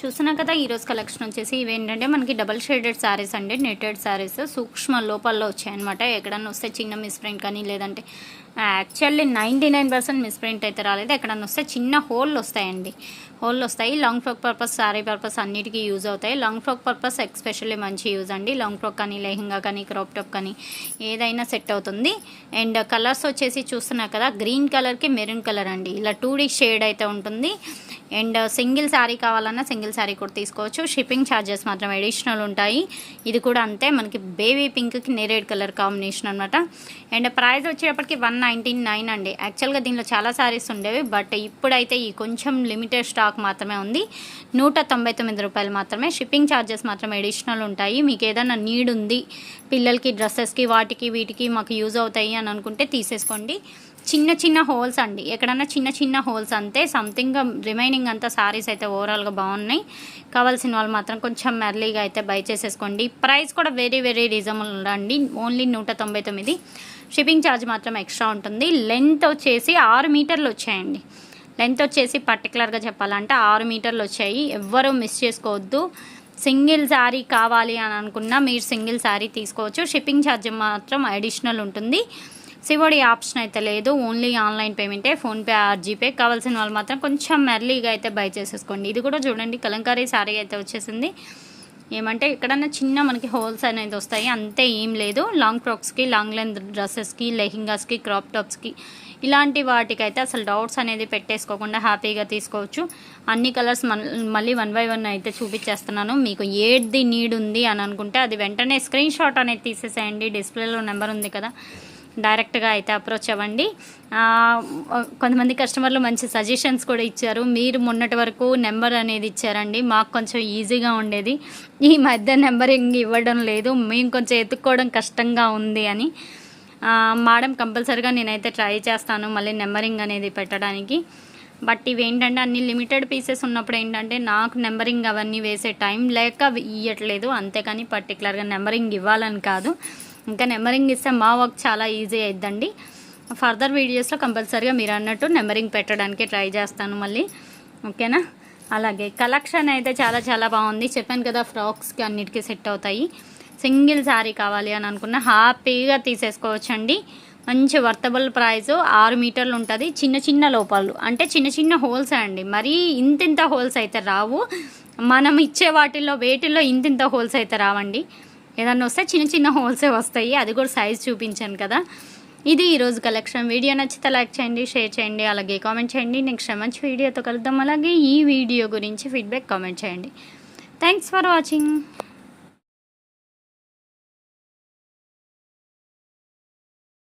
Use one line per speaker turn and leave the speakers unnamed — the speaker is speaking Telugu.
చూసినా కదా ఈరోజు కలెక్షన్ వచ్చేసి ఇవి ఏంటంటే మనకి డబల్ షేడెడ్ శారీస్ అండి నెటెడ్ శారీస్ సూక్ష్మ లోపాల్లో వచ్చాయన్నమాట. ఎక్కడన్నా వస్తే చిన్న మిస్ప్రింట్ కానీ లేదంటే actually ninety nine percent misprint అయితే రాలేదు. ఎక్కడన్నా వస్తే చిన్న హోల్ వస్తాయండి. హోల్ వస్తాయి. Long frock purpose sari purpose అన్నిటికీ యూజ్ అవుతాయి. లాంగ్ ఫ్రాక్ పర్పస్ ఎక్స్పెషల్లీ మంచి యూజ్ అండి. లాంగ్ ఫ్రాక్ కానీ లెహంగా కానీ క్రాప్ టాప్ కానీ ఏదైనా సెట్ అవుతుంది. అండ్ కలర్స్ వచ్చేసి చూస్తున్నా కదా గ్రీన్ కలర్కి మెరూన్ కలర్ అండి. ఇలా టూ షేడ్ అయితే ఉంటుంది. అండ్ సింగిల్ శారీ కావాలన్నా సింగిల్ శారీ కూడా తీసుకోవచ్చు. షిప్పింగ్ ఛార్జెస్ మాత్రం అడిషనల్ ఉంటాయి. ఇది కూడా అంతే. మనకి బేబీ పింక్కి నేరేడ్ కలర్ కాంబినేషన్ అనమాట అండ్ ప్రైస్ వచ్చేటప్పటికి వన్ నైంటీన్ నైన్ అండి. యాక్చువల్గా దీనిలో చాలా శారీస్ ఉండేవి బట్ ఇప్పుడైతే ఈ కొంచెం లిమిటెడ్ స్టాక్ మాత్రమే ఉంది. నూట తొంభై తొమ్మిది రూపాయలు మాత్రమే. షిప్పింగ్ ఛార్జెస్ మాత్రం అడిషనల్ ఉంటాయి. మీకు ఏదైనా నీడ్ ఉంది పిల్లలకి డ్రెస్సెస్కి వాటికి వీటికి మాకు యూజ్ అవుతాయి అని అనుకుంటే తీసేసుకోండి. చిన్న చిన్న హోల్స్ అండి. ఎక్కడన్నా చిన్న చిన్న హోల్స్ అంతే సంథింగ్ రిమైనింగ్ అంతా సారీస్ అయితే ఓవరాల్గా బాగున్నాయి. కావాల్సిన వాళ్ళు మాత్రం కొంచెం మెర్లీగా అయితే బై చేసేసుకోండి. ప్రైస్ కూడా వెరీ వెరీ రీజనబుల్ అండి. ఓన్లీ నూట తొంభై తొమ్మిది. షిప్పింగ్ ఛార్జ్ మాత్రం ఎక్స్ట్రా ఉంటుంది. లెంత్ వచ్చేసి ఆరు మీటర్లు వచ్చాయండి. లెంత్ వచ్చేసి పర్టికులర్గా చెప్పాలంటే ఆరు మీటర్లు వచ్చాయి. ఎవ్వరూ మిస్ చేసుకోవద్దు. సింగిల్ శారీ కావాలి అని అనుకున్నా మీరు సింగిల్ శారీ తీసుకోవచ్చు. షిప్పింగ్ ఛార్జ్ మాత్రం అడిషనల్ ఉంటుంది. సివోడి ఆప్షన్ అయితే లేదు. ఓన్లీ ఆన్లైన్ పేమెంటే ఫోన్పే ఆర్ జీపే కావాల్సిన వాళ్ళు మాత్రం కొంచెం మెర్లీగా అయితే బై చేసేసుకోండి. ఇది కూడా చూడండి కలంకారీ శారీ అయితే వచ్చేసింది. ఏమంటే ఎక్కడన్నా చిన్న మనకి హోల్స్ అనేది వస్తాయి అంతే ఏం లేదు. లాంగ్ ఫ్రాక్స్కి లాంగ్ లెంత్ డ్రెస్సెస్కి లెహింగాస్కి క్రాప్ టాప్స్కి ఇలాంటి వాటికైతే అసలు డౌట్స్ అనేది పెట్టేసుకోకుండా హ్యాపీగా తీసుకోవచ్చు. అన్ని కలర్స్ మళ్ళీ వన్ బై వన్ అయితే చూపించేస్తున్నాను. మీకు ఏది నీడ్ ఉంది అని అనుకుంటే అది వెంటనే స్క్రీన్ షాట్ అనేది తీసేసేయండి. డిస్ప్లేలో నెంబర్ ఉంది కదా. డైరెక్ట్గా అయితే అప్రోచ్ అవ్వండి. కొంతమంది కస్టమర్లు మంచి సజెషన్స్ కూడా ఇచ్చారు. మీరు మొన్నటి వరకు నెంబర్ అనేది ఇచ్చారండి. మాకు కొంచెం ఈజీగా ఉండేది. ఈ మధ్య నెంబర్ ఇవ్వడం లేదు. మేము కొంచెం ఎత్తుక్కోవడం కష్టంగా ఉంది అని. మేడం కంపల్సరీగా నేనైతే ట్రై చేస్తాను మళ్ళీ నెంబరింగ్ అనేది పెట్టడానికి. బట్ ఇవి ఏంటంటే అన్ని లిమిటెడ్ పీసెస్ ఉన్నప్పుడు ఏంటంటే నాకు నెంబరింగ్ అవన్నీ వేసే టైం లేక ఇవ్వట్లేదు అంతేకాని పర్టికులర్గా నెంబరింగ్ ఇవ్వాలని కాదు. ఇంకా నెంబరింగ్ ఇస్తే మా వర్క్ చాలా ఈజీ అయిద్దండి. ఫర్దర్ వీడియోస్లో కంపల్సరీగా మీరు అన్నట్టు నెంబరింగ్ పెట్టడానికి ట్రై చేస్తాను మళ్ళీ. ఓకేనా? అలాగే కలెక్షన్ అయితే చాలా చాలా బాగుంది. చెప్పాను కదా ఫ్రాక్స్కి అన్నిటికీ సెట్ అవుతాయి. సింగిల్ శారీ కావాలి అని అనుకున్న హ్యాపీగా తీసేసుకోవచ్చండి. మంచి వర్తబుల్ ప్రైస్ ఆరు మీటర్లు ఉంటుంది. చిన్న చిన్న లోపాలు. అంటే చిన్న చిన్న హోల్స్ అండి. మరీ ఇంతింత హోల్స్ అయితే రావు. మనం ఇచ్చే వాటిల్లో వేటిల్లో ఇంతింత హోల్స్ అయితే రావండి. ఏదన్నా వస్తే చిన్న చిన్న హోల్సే వస్తాయి. అది కూడా సైజ్ చూపించాను కదా. ఇది ఈరోజు కలెక్షన్ వీడియో నచ్చితే లైక్ చేయండి షేర్ చేయండి అలాగే కామెంట్ చేయండి. నెక్స్ట్ మంచి వీడియోతో కలుద్దాం. అలాగే ఈ వీడియో గురించి ఫీడ్బ్యాక్ కామెంట్ చేయండి. Thanks for watching